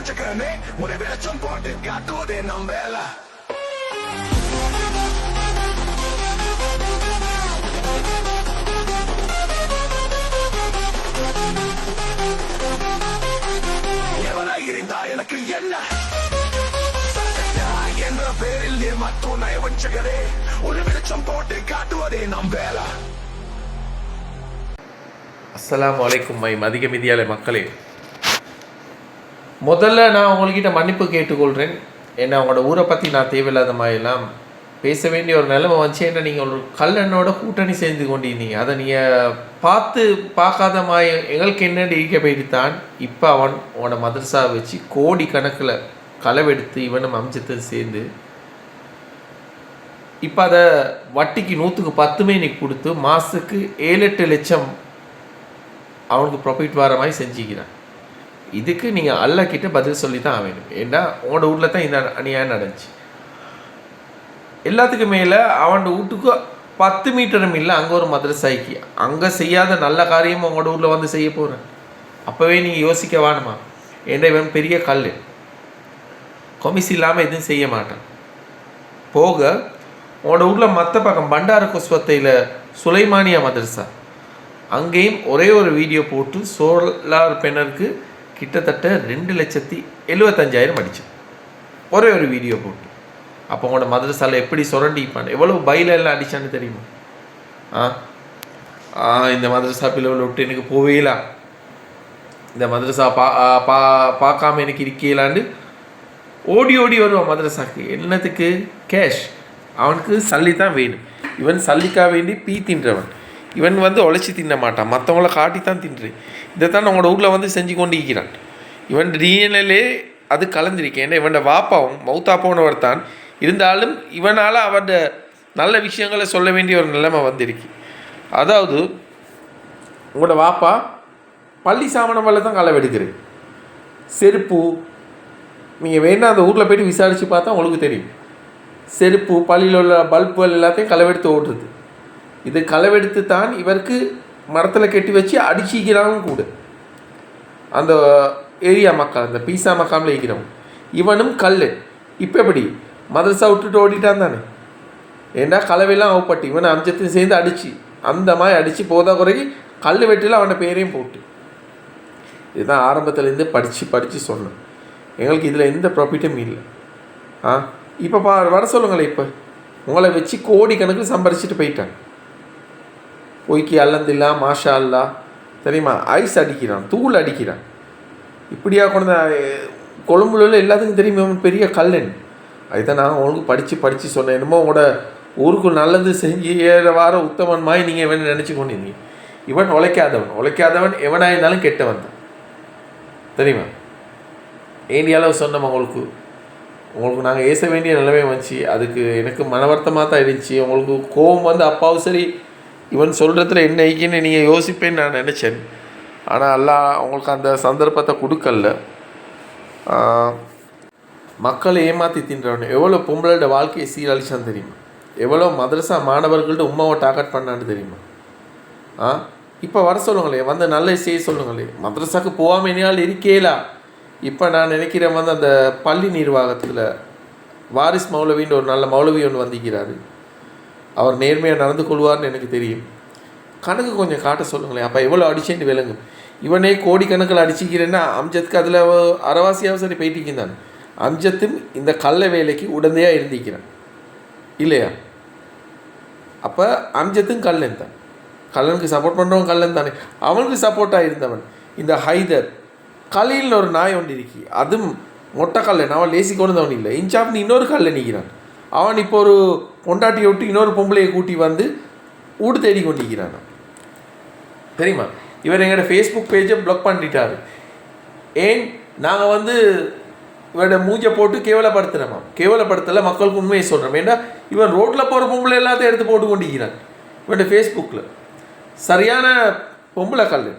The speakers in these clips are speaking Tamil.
வச்சுக்கிறனே ஒரு வெளிச்சம் போட்டு காட்டுவதே நம் வேலை. எனக்கு என்ன? என்ற பேரில் நீ நயவஞ்சகரே ஒரு வெளிச்சம் போட்டு காட்டுவதே நம் வேலை. மை மதிக மிதியாலை மக்களே. முதல்ல நான் உங்கள்கிட்ட மன்னிப்பு கேட்டுக்கொள்கிறேன் என்னை அவங்களோட ஊரை பற்றி நான் தேவையில்லாத மாதிரிலாம் பேச வேண்டிய ஒரு நிலைமை வந்துச்சு. என்ன நீங்கள் ஒரு கல்லண்ணோட கூட்டணி சேர்ந்து கொண்டிருந்தீங்க. அதை நீங்கள் பார்த்து பார்க்காத மாதிரி எங்களுக்கு என்னென்னு இடிக்க போயிட்டு தான் இப்போ அவன் உன்னோட மதரசா வச்சு கோடி கணக்கில் களவெடுத்து இவனும் அம்சத்தை சேர்ந்து இப்போ அதை வட்டிக்கு நூற்றுக்கு பத்துமே நீ கொடுத்து மாதத்துக்கு ஏழு எட்டு லட்சம் அவனுக்கு ப்ராஃபிட் வர மாதிரி செஞ்சுக்கிறான். இதுக்கு நீங்கள் அல்லா கிட்ட பதில் சொல்லி தான் ஆகணும். ஏன்னா உங்களோட ஊரில் தான் இந்த அநியாயம் நடந்துச்சு. எல்லாத்துக்கும் மேலே அவன் வீட்டுக்கு பத்து மீட்டரும் இல்லை அங்கே ஒரு மதரசாய்க்கு. அங்கே செய்யாத நல்ல காரியம் உங்களோட ஊரில் வந்து செய்ய போகிறேன் அப்போவே நீங்கள் யோசிக்க வேணுமா? ஏன்னா இவன் பெரிய கல் கொமிஸ் இல்லாமல் எதுவும் செய்ய மாட்டான். போக உங்களோட ஊரில் மற்ற பக்கம் பண்டார குஸ்வத்தையில் சுலைமானியா மதரசா. அங்கேயும் ஒரே ஒரு வீடியோ போட்டு சோலார் பெனருக்கு கிட்டத்தட்ட ரெண்டு லட்சத்தி எழுபத்தஞ்சாயிரம் அடிச்சு. ஒரே ஒரு வீடியோ போட்டு. அப்போ உங்களோட மதரசாவில் எப்படி சுரண்டிப்பான் எவ்வளோ பயிலெல்லாம் அடிச்சான்னு தெரியுமா? ஆ? ஆ இந்த மதரசா பிள்ளைகளை விட்டு எனக்கு போவேலா இந்த மதரசா பா பா பார்க்காம எனக்கு இருக்கலான்னு ஓடி ஓடி வருவான் மதரசாக்கு. என்னத்துக்கு? கேஷ். அவனுக்கு சல்லி தான் வேணும். இவன் சல்லிக்கா வேண்டி பீ தின்றவன் இவன் வந்து உழைச்சி தின்ன மாட்டான். மற்றவங்கள காட்டி தான் தின்று. இதைத்தான் உங்களோட ஊரில் வந்து செஞ்சு கொண்டு இருக்கிறான் இவன் டிஎன்எல்லே அது கலந்திருக்கேன் ஏன்னா இவனோட வாப்பாவும் மௌத்தா போனவர் தான். இருந்தாலும் இவனால் அவட நல்ல விஷயங்களை சொல்ல வேண்டிய ஒரு நிலைமை வந்திருக்கு. அதாவது உங்களோட வாப்பா பள்ளி சாமணம் வல்ல தான் களவெடுக்கிறேன் செருப்பு நீங்கள் வேணால் அந்த ஊரில் போய்ட்டு விசாரித்து பார்த்தா உங்களுக்கு தெரியும். செருப்பு பள்ளியில் உள்ள பல்புகள் எல்லாத்தையும் களவெடுத்து ஓட்டுறது. இது களவெடுத்து தான் இவருக்கு மரத்தில் கட்டி வச்சு அடிச்சிக்கிறாங்க கூட. அந்த ஏரியா மக்கள் அந்த பீசா மக்காமில் இருக்கிறவன் இவனும் கல் இப்போ எப்படி? மதரசா விட்டுட்டு ஓடிட்டான் தானே? ஏன்னா கலவையெல்லாம் அவப்பட்டு? இவனை அஞ்சத்தையும் சேர்ந்து அடித்து அந்த மாதிரி அடித்து போதா குறைக்கு கல் வெட்டில அவனை பேரையும் போட்டு. இதுதான் ஆரம்பத்துலேருந்து படித்து படித்து சொன்னேன். எங்களுக்கு இதில் எந்த ப்ராஃபிட்டும் இல்லை. ஆ? இப்போ பா வர சொல்லுங்களேன் இப்போ. உங்களை வச்சு கோடி கணக்கில் சம்பாரிச்சிட்டு போயிட்டாங்க. பொய்க்கு அல்லந்தில்லா மாஷா அல்லா தெரியுமா? ஐஸ் அடிக்கிறான் தூள் அடிக்கிறான். இப்படியா கொண்டு கொழும்புல உள்ள எல்லாத்துக்கும் தெரியுமே பெரிய கல்லன் அதுதான் நான் உங்களுக்கு படித்து படித்து சொன்னேன். என்னமோ உங்களோட ஊருக்கு நல்லது செஞ்சு ஏற வாரம் உத்தமன் மாதிரி நீங்கள் இவன் நினச்சி கொண்டிருந்தீங்க இவன் உழைக்காதவன். உழைக்காதவன் எவனாக இருந்தாலும் கெட்டவன் தான். தெரியுமா? ஏண்டி சொன்னோம் உங்களுக்கு? உங்களுக்கு நாங்கள் ஏச வேண்டிய நிலைமை வந்துச்சு. அதுக்கு எனக்கு மன வருத்தமாக தான் இருந்துச்சு. உங்களுக்கு கோபம் வந்து அப்பாவும் சரி இவன் சொல்கிறதுல என்ன நீங்கள் யோசிப்பேன்னு நான் நினச்சேன். ஆனால் எல்லாம் அவங்களுக்கு அந்த சந்தர்ப்பத்தை கொடுக்கல. மக்களை ஏமாற்றி தின்றவன். எவ்வளோ பொம்பளோட வாழ்க்கையை சீரழிச்சான்னு தெரியுமா? எவ்வளோ மதரசா மாணவர்கள்ட்ட உமாவை டார்கெட் பண்ணான்னு தெரியுமா? ஆ இப்போ வர சொல்லுங்களே வந்து நல்ல செய்ய சொல்லுங்களே மதரசாக்கு போகாமல் இனியால் இருக்கேலா? இப்போ நான் நினைக்கிறேன் வந்து அந்த பள்ளி நிர்வாகத்தில் வாரிஸ் மௌலவின்னு ஒரு நல்ல மௌலவி ஒன்று வந்திக்கிறாரு அவர் நேர்மையாக நடந்து கொள்வார்னு எனக்கு தெரியும். கணக்கு கொஞ்சம் காட்ட சொல்லுங்களேன். அப்போ எவ்வளோ அடிச்சேன்னு விளங்கும் இவனே கோடிக்கணக்கில் அடிச்சிக்கிறேன்னா அம்ஜத்துக்கு அதில் அறவாசியாக சரி போயிட்டீங்க தான். அம்ஜத்தும் இந்த கள்ள வேலைக்கு உடந்தையாக இருந்திக்கிறான் இல்லையா? அப்போ அம்ஜத்தும் கல்லன் தான். கல்லனுக்கு சப்போர்ட் பண்ணுறவன் கல்லன் தானே. அவனுக்கு சப்போர்ட்டாக இருந்தவன். இந்த ஹைதர் கலையில் ஒரு நாய் ஒன்று இருக்கி. அதுவும் மொட்டை கல்லன். அவன் லேசி கொண்டவன் இல்லை. இன்சாப்னு இன்னொரு கல்லை நிற்கிறான். அவன் இப்போ ஒரு பொண்டாட்டியை விட்டு இன்னொரு பொம்பளையை கூட்டி வந்து வீடு தேடி கொண்டிருக்கிறான். தெரியுமா? இவர் எங்களோட ஃபேஸ்புக் பேஜை ப்ளாக் பண்ணிட்டாரு. ஏன்? நாங்கள் வந்து இவரோட மூஞ்சை போட்டு கேவலப்படுத்துகிறோமா கேவலப்படுத்தலை மக்களுக்கு உண்மையை சொல்கிறோம் ஏன்னா இவன் ரோட்டில் போகிற பொம்பளை எல்லாத்தையும் எடுத்து போட்டு கொண்டிருக்கிறான். இவன்ட ஃபேஸ்புக்கில் சரியான பொம்பளை கல்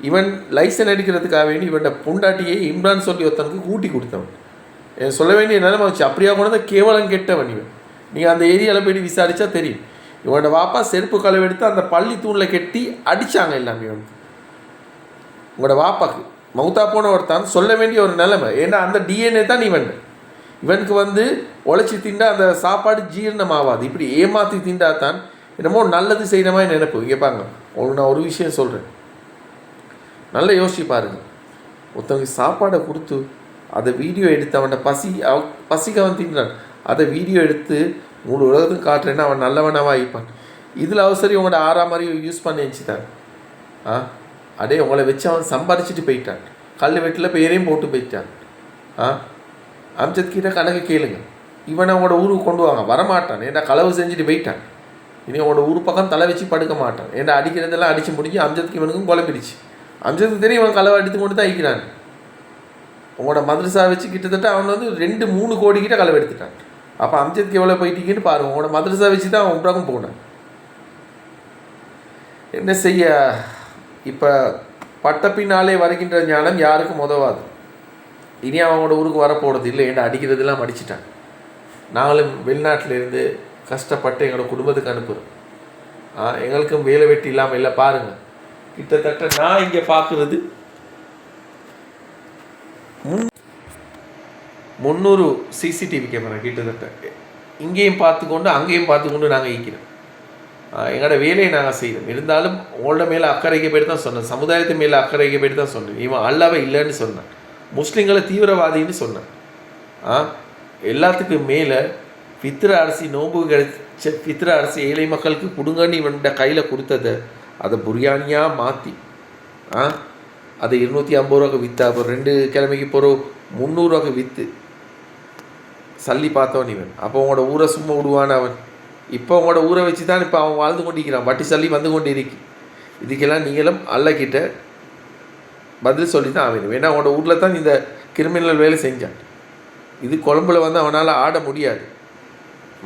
இவன் லைசன் எடுக்கிறதுக்காக வேண்டி இவன்ட பொண்டாட்டியை இம்ரான் சொல்லி ஒருத்தனுக்கு கூட்டி கொடுத்தவன். எனக்கு சொல்ல வேண்டிய நிலைமை வச்சு அப்படியா கொண்டு கேவலம் கெட்டவன் இவன். நீங்கள் அந்த ஏரியாவில் போய்ட்டு விசாரித்தா தெரியும். இவனோட வாப்பா செருப்பு களவு எடுத்து அந்த பள்ளி தூணில் கட்டி அடித்தாங்க எல்லாமே இவனுக்கு உங்களோட வாப்பாக்கு. மௌத்தா போன ஒருத்தான் சொல்ல வேண்டிய ஒரு நிலைமை. ஏன்னா அந்த டிஎன்ஏ தான் இவன். இவனுக்கு வந்து உழைச்சி திண்டா அந்த சாப்பாடு ஜீரணம் ஆகாது இப்படி ஏமாற்றி திண்டா தான் என்னமோ நல்லது செய்கிற மாதிரி நினைப்பு. கேட்பாங்க உங்களுக்கு நான் ஒரு விஷயம் சொல்கிறேன் நல்லா யோசிச்சு பாருங்க. ஒருத்தவங்க சாப்பாடை கொடுத்து அதை வீடியோ எடுத்து அவன்கிட்ட பசி அவ பசிக்கு அவன் தின்றான். அதை வீடியோ எடுத்து முழு உலகத்துக்கு காட்டுறேன்னா அவன் நல்லவனாக ஆகிப்பான். இதில் அவசரம் உங்களோட ஆறாம் மாதிரி யூஸ் பண்ணி வச்சுட்டான் ஆ? அடே உங்களை வச்சு அவன் சம்பாரிச்சிட்டு போயிட்டான். கல் வெட்டில் பேரையும் போட்டு போயிட்டான். ஆ? அம்ஜத் கிட்ட கணக்கு கேளுங்க. இவனை அவங்களோட ஊருக்கு கொண்டு வாங்க. வரமாட்டான். ஏன்னா களவு செஞ்சுட்டு போயிட்டான்? இனி அவனோட ஊர் பக்கம் தலை வச்சு படுக்க மாட்டான். ஏன்னா அடிக்கிறதெல்லாம் அடித்து முடிஞ்சு அம்ஜத்துக்கு இவனுக்கும் குழம்பிடுச்சு அம்ஜத்துக்கு தெரியும் இவன் களவு அடித்து கொண்டு தான் அழிக்கிறான் உங்களோட மதுரசா வச்சு கிட்டத்தட்ட அவன் வந்து ரெண்டு மூணு கோடி கிட்ட களவு எடுத்துட்டான். அப்போ அம்ஜத்க்கு எவ்வளோ போயிட்டீங்கன்னு பாருங்கள் உங்களோட மதரசா வச்சு தான் அவன் உம்ராக்கும் போனேன். என்ன செய்ய? இப்போ பட்ட பின்னாலே வருகின்ற ஞானம் யாருக்கும் உதவாது. இனி அவங்களோட ஊருக்கு வரப்போகிறது இல்லை. ஏன்னா அடிக்கிறதெல்லாம் அடிச்சிட்டான். நாங்களும் வெளிநாட்டிலேருந்து கஷ்டப்பட்டு எங்களோட குடும்பத்துக்கு அனுப்புகிறோம் ஆ எங்களுக்கும் வேலை வெட்டி இல்லாமல் இல்லை பாருங்கள் கிட்டத்தட்ட நான் இங்கே பார்க்குறது முன் முந்நூறு சிசிடிவி கேமரா கிட்டத்தட்ட. இங்கேயும் பார்த்துக்கொண்டு அங்கேயும் பார்த்துக்கொண்டு நாங்கள் ஈக்கிறோம் எங்களோட வேலையை நாங்கள் செய்கிறோம் இருந்தாலும் உங்களோட மேலே அக்கறைக்கு போயிட்டு தான் சொன்னேன். சமுதாயத்து மேலே அக்கறைக்கு போயிட்டு தான் சொன்னேன். இவன் அல்லாவே இல்லைன்னு சொன்னான். முஸ்லீம்களை தீவிரவாதின்னு சொன்னான். ஆ எல்லாத்துக்கும் மேலே பித்திர அரிசி நோம்பு கிடைச்ச பித்திர அரிசி ஏழை மக்களுக்கு கொடுங்கன்னு இவன்கிட்ட கையில் கொடுத்ததை அதை புரியாணியாக மாற்றி ஆ அதை இருநூற்றி ஐம்பது ரூபாய்க்கு விற்று அப்புறம் ரெண்டு கிழமைக்கு போகிறோம் முந்நூறுவாக்கு விற்று சல்லி பார்த்தவன் இவன். அப்போ உங்களோட ஊரை சும்மா விடுவான் அவன். இப்போ உங்களோட ஊரை வச்சு தான் இப்போ அவன் வாழ்ந்து கொண்டிருக்கிறான். வட்டி சல்லி வந்து கொண்டு இருக்கு இதுக்கெல்லாம் நீங்களும் அல்லக்கிட்ட பதில் சொல்லி தான் ஆகணும் ஏன்னா அவனோட ஊரில் தான் இந்த கிரிமினல் வேலை செஞ்சான். இது கொழம்புல வந்து அவனால் ஆட முடியாது.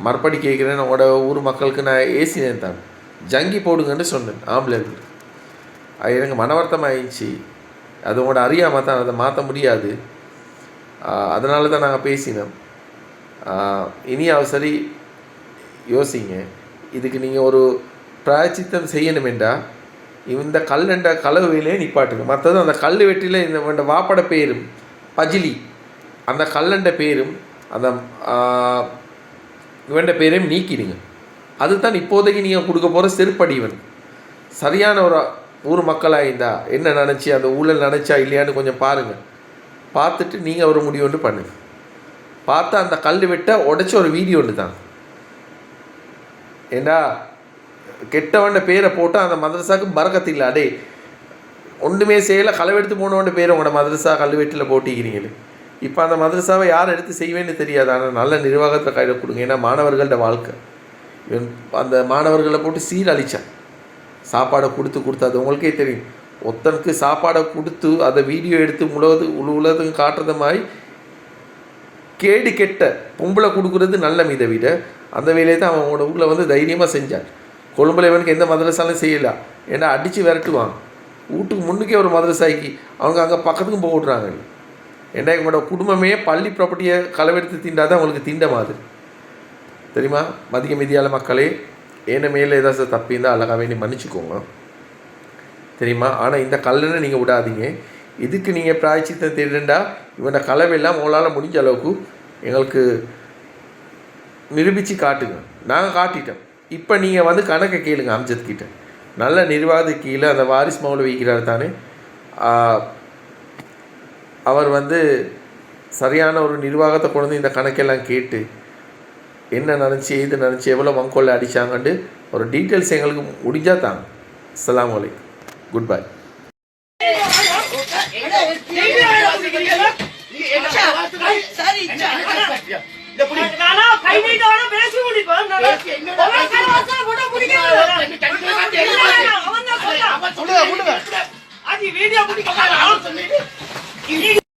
மறுபடி கேட்குறேன் உங்களோட ஊர் மக்களுக்கு நான் ஏசினேன் தான். ஜங்கி போடுங்கன்னு சொன்னேன் ஆம்புலன்ஸ் அது எனக்கு மன ஆயிடுச்சு அது உங்களோட அறியாமல் தான் அதை மாற்ற முடியாது. அதனால தான் நாங்கள் பேசினோம். இனி அவசரி யோசிங்க. இதுக்கு நீங்கள் ஒரு பிராச்சித்தம் செய்யணுமெண்டா இந்த கல்லண்ட கலவையிலே நிற்பாட்டுங்க நிப்பாட்டுங்க. மற்றது அந்த கல் வெட்டியில் இந்த இந்த வாப்பட பேரும் பஜிலி அந்த கல்லண்ட பேரும் அந்த ஆஹ், பேரையும் நீக்கிடுங்க. அதுதான் இப்போதைக்கு நீங்கள் கொடுக்க போகிற செருப்படிவன் சரியான ஒரு ஊர் மக்களாக இருந்தா என்ன நினச்சி அந்த ஊழல் நினச்சா இல்லையான்னு கொஞ்சம் பாருங்கள் பார்த்துட்டு நீங்கள் ஒரு முடிவு ஒன்று பார்த்து அந்த கல் வெட்ட உடைச்ச ஒரு வீடியோ ஒன்று தான் ஏண்டா கெட்டவன்ட பேரை போட்டு அந்த மதரசாவுக்கு மறக்கத்து இல்லை. அடே ஒன்றுமே செய்யலை களவெடுத்து போனவன்ட பேர் உங்களோட மதரசா கல்வெட்டில் போட்டிக்கிறீங்களே இப்போ அந்த மதரசாவை யார் எடுத்து செய்வேன்னு தெரியாது. ஆனால் நல்ல நிர்வாகத்தை கையில் கொடுங்க. ஏன்னா மாணவர்கள்ட வாழ்க்கை. இவன் அந்த மாணவர்களை போட்டு சீரழிச்சான். சாப்பாடை கொடுத்து கொடுத்து அது உங்களுக்கே தெரியும். ஒருத்தனுக்கு சாப்பாடை கொடுத்து அதை வீடியோ எடுத்து முழுவதும் உல காட்டுறது மாதிரி கேடு கெட்ட பொம்பளை கொடுக்குறது நல்ல மீதை விட. அந்த வேலையை தான் அவனோட ஊரில் வந்து தைரியமாக செஞ்சான். கொழும்புல இவனுக்கு எந்த மதரசாலும் செய்யலாம் ஏன்னா அடித்து விரட்டுவான். வீட்டுக்கு முன்னுக்கே ஒரு மதரசாய்க்கு அவங்க அங்கே பக்கத்துக்கும் போக விட்றாங்க. ஏன்னா எங்களோட குடும்பமே பள்ளி ப்ராப்பர்ட்டியை களவெடுத்து தீண்டாதான் அவங்களுக்கு தீண்ட மாதிரி. தெரியுமா? மதிய மிதியால மக்களே ஏன மேலே ஏதாச்சும் தப்பி இருந்தால் அழகாக வேண்டி மன்னிச்சுக்கோங்க. தெரியுமா? ஆனால் இந்த கல்லனை நீங்கள் விடாதீங்க. இதுக்கு நீங்கள் பிராய்ச்சித்தம் தேடுண்டா இவனை கலவையெல்லாம் உங்களால் முடிஞ்ச அளவுக்கு எங்களுக்கு நிரூபித்து காட்டுங்க. நாங்கள் காட்டிட்டோம். இப்போ நீங்கள் வந்து கணக்கை கேளுங்க அம்ஜத் கிட்ட. நல்ல நிர்வாக கீழே அந்த வாரிஸ் மௌல வைக்கிறார் தானே? அவர் வந்து சரியான ஒரு நிர்வாகத்தை கொண்டு வந்து இந்த கணக்கெல்லாம் கேட்டு என்ன நினச்சி எது நினச்சி எவ்வளோ மங்கோலில் அடித்தாங்கன்ட்டு ஒரு டீட்டெயில்ஸ் எங்களுக்கு முடிஞ்சால் தாங்க. அஸ்ஸலாமு குட் பை சரி நானா கை நீட்டோட பேசி முடிப்பேன் நானா ஒவ்வொரு கலவாசம் கூட பிடிக்கிறது அவன்